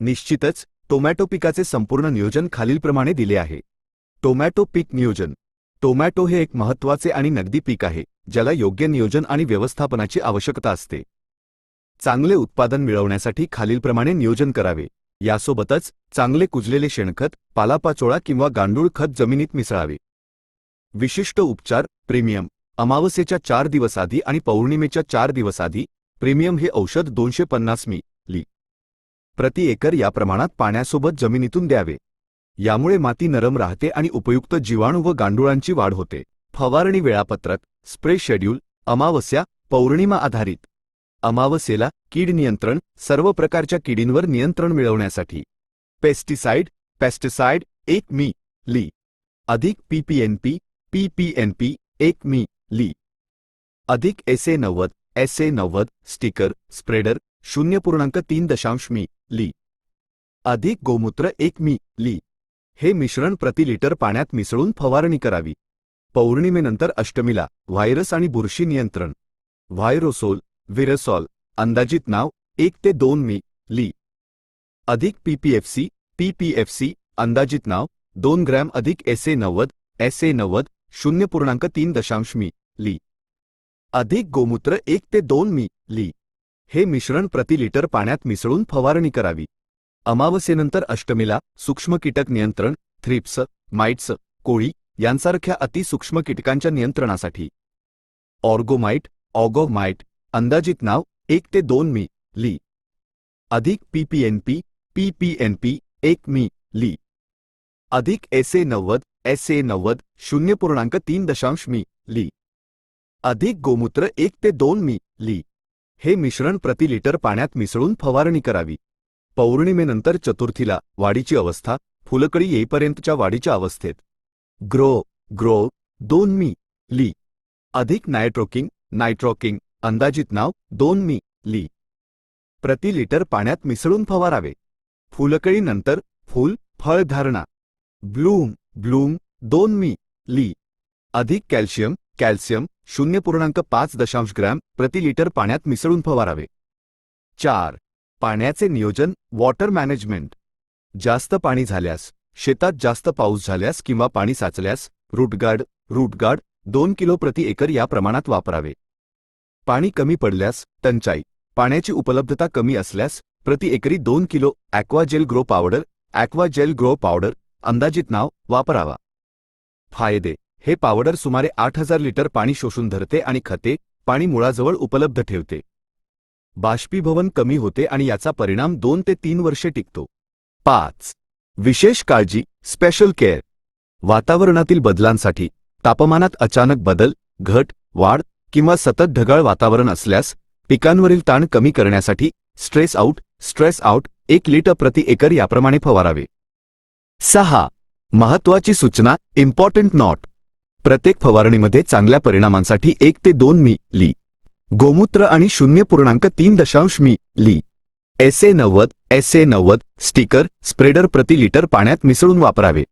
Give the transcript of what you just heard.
निश्चितच टोमॅटो पिकाचे संपूर्ण नियोजन खालीलप्रमाणे दिले आहे. टोमॅटो पीक नियोजन. टोमॅटो हे एक महत्त्वाचे आणि नगदी पीक आहे ज्याला योग्य नियोजन आणि व्यवस्थापनाची आवश्यकता असते. चांगले उत्पादन मिळवण्यासाठी खालीलप्रमाणे नियोजन करावे. यासोबतच चांगले कुजलेले शेणखत पालापाचोळा किंवा गांडूळ खत जमिनीत मिसळावे. विशिष्ट उपचार प्रीमियम. अमावस्येच्या चार दिवस आधी आणि पौर्णिमेच्या चार दिवस आधी प्रीमियम हे औषध दोनशे पन्नास मी ली प्रति एकर या प्रमाणात पाण्यासोबत जमिनीतून द्यावे. यामुळे माती नरम राहते आणि उपयुक्त जीवाणू व गांडुळांची वाढ होते. फवारणी वेळापत्रक स्प्रे शेड्यूल अमावस्या पौर्णिमा आधारित. अमावस्येला कीड नियंत्रण सर्व प्रकारच्या किडींवर नियंत्रण मिळवण्यासाठी. पेस्टिसाइड पेस्टिसाइड एक मी ली. अधिक पीपीएनपी पीपीएनपी एक मी ली. अधिक एसए नव्वद एसए नव्वद स्टिकर स्प्रेडर शून्य पूर्णांक तीन दशांश मी ली. अधिक गोमूत्र एक मी ली. हे मिश्रण प्रति लिटर पाण्यात मिसळून फवारणी करावी. पौर्णिमेनंतर अष्टमीला व्हायरस आणि बुरशी नियंत्रण. व्हायरोसोल विरसॉल अंदाजित नाव एक ते दोन मी ली. अधिक पीपीएफसी पीपीएफसी अंदाजित नाव दोन ग्रॅम अधिक एसए नव्वद एसए नव्वद शून्य पूर्णांक तीन दशांश मी ली. अधिक गोमूत्र एक ते दोन मी ली. हे मिश्रण प्रति लिटर पाण्यात मिसळून फवारणी करावी. अमावस्येनंतर अष्टमीला सूक्ष्म कीटक नियंत्रण थ्रिप्स माइट्स कोळी यांसारख्या अतिसूक्ष्म कीटकांच्या नियंत्रणासाठी. ऑर्गोमाइट ऑगोमाइट अंदाजित नाव एक ते दोन मी ली. अधिक पीपीएनपी पीपीएनपी एक मी ली. अधिक एसए नव्वद एसए नव्वद शून्य पूर्णांक तीन दशांश मी ली. अधिक गोमूत्र एक ते दोन मी ली. हे मिश्रण प्रति लिटर पाण्यात मिसळून फवारणी करावी. पौर्णिमेनंतर चतुर्थीला वाढीची अवस्था फुलकळी येईपर्यंतच्या वाढीच्या अवस्थेत. ग्रो ग्रो दोन मी ली. अधिक नायट्रोकिंग नायट्रोकिंग अंदाजित नाव दोन मी ली. प्रति लिटर पाण्यात मिसळून फवारावे. फुलकळीनंतर फूल फळधारणा ब्लूम ब्लूम दोन मी ली. अधिक कॅल्शियम कॅल्शियम शून्य पूर्णांक पाच दशांश ग्रॅम प्रति लिटर पाण्यात मिसळून फवारावे. चार. पाण्याचे नियोजन वॉटर मॅनेजमेंट. जास्त पाणी झाल्यास शेतात जास्त पाऊस झाल्यास किंवा पाणी साचल्यास रूटगार्ड रूटगार्ड दोन किलो प्रति एकर या प्रमाणात वापरावे. पाणी कमी पडल्यास टंचाई. पाण्याची उपलब्धता कमी असल्यास प्रति एकरी दोन kilo Aquagel grow powder Aquagel grow powder अंदाजित नाव वापरावा. फायदे. हे पावडर सुमारे आठ हजार लिटर पाणी शोषून धरते आणि खते पाणी मुळाजवळ उपलब्ध ठेवते. बाष्पीभवन कमी होते आणि याचा परिणाम दोन ते तीन वर्षे टिकतो. पाच. विशेष काळजी स्पेशल केअर वातावरणातील बदलांसाठी तापमानात अचानक बदल घट वाढ किंवा सतत ढगाळ वातावरण असल्यास पिकांवरील ताण कमी करण्यासाठी स्ट्रेस आउट स्ट्रेस आउट एक लिटर प्रति एकर याप्रमाणे फवारावे. सहा. महत्वाची सूचना इम्पॉर्टंट नॉट प्रत्येक फवारणीमध्ये चांगल्या परिणामांसाठी एक ते दोन मी. ली. गोमूत्र आणि शून्य पूर्णांक तीन दशांश मी. ली. एसए नव्वद एसए नव्वद स्टिकर स्प्रेडर प्रति लिटर पाण्यात मिसळून वापरावे.